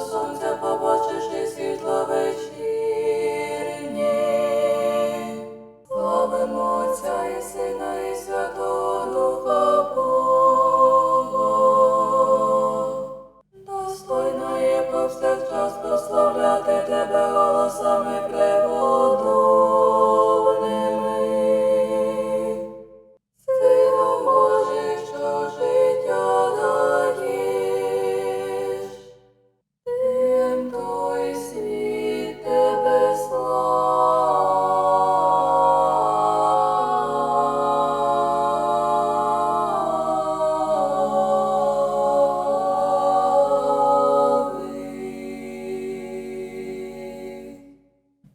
сонця побачиш ти світла Отця і і Святого Духа Бога. Достойно є повсякчас прославляти тебе голосами прибув.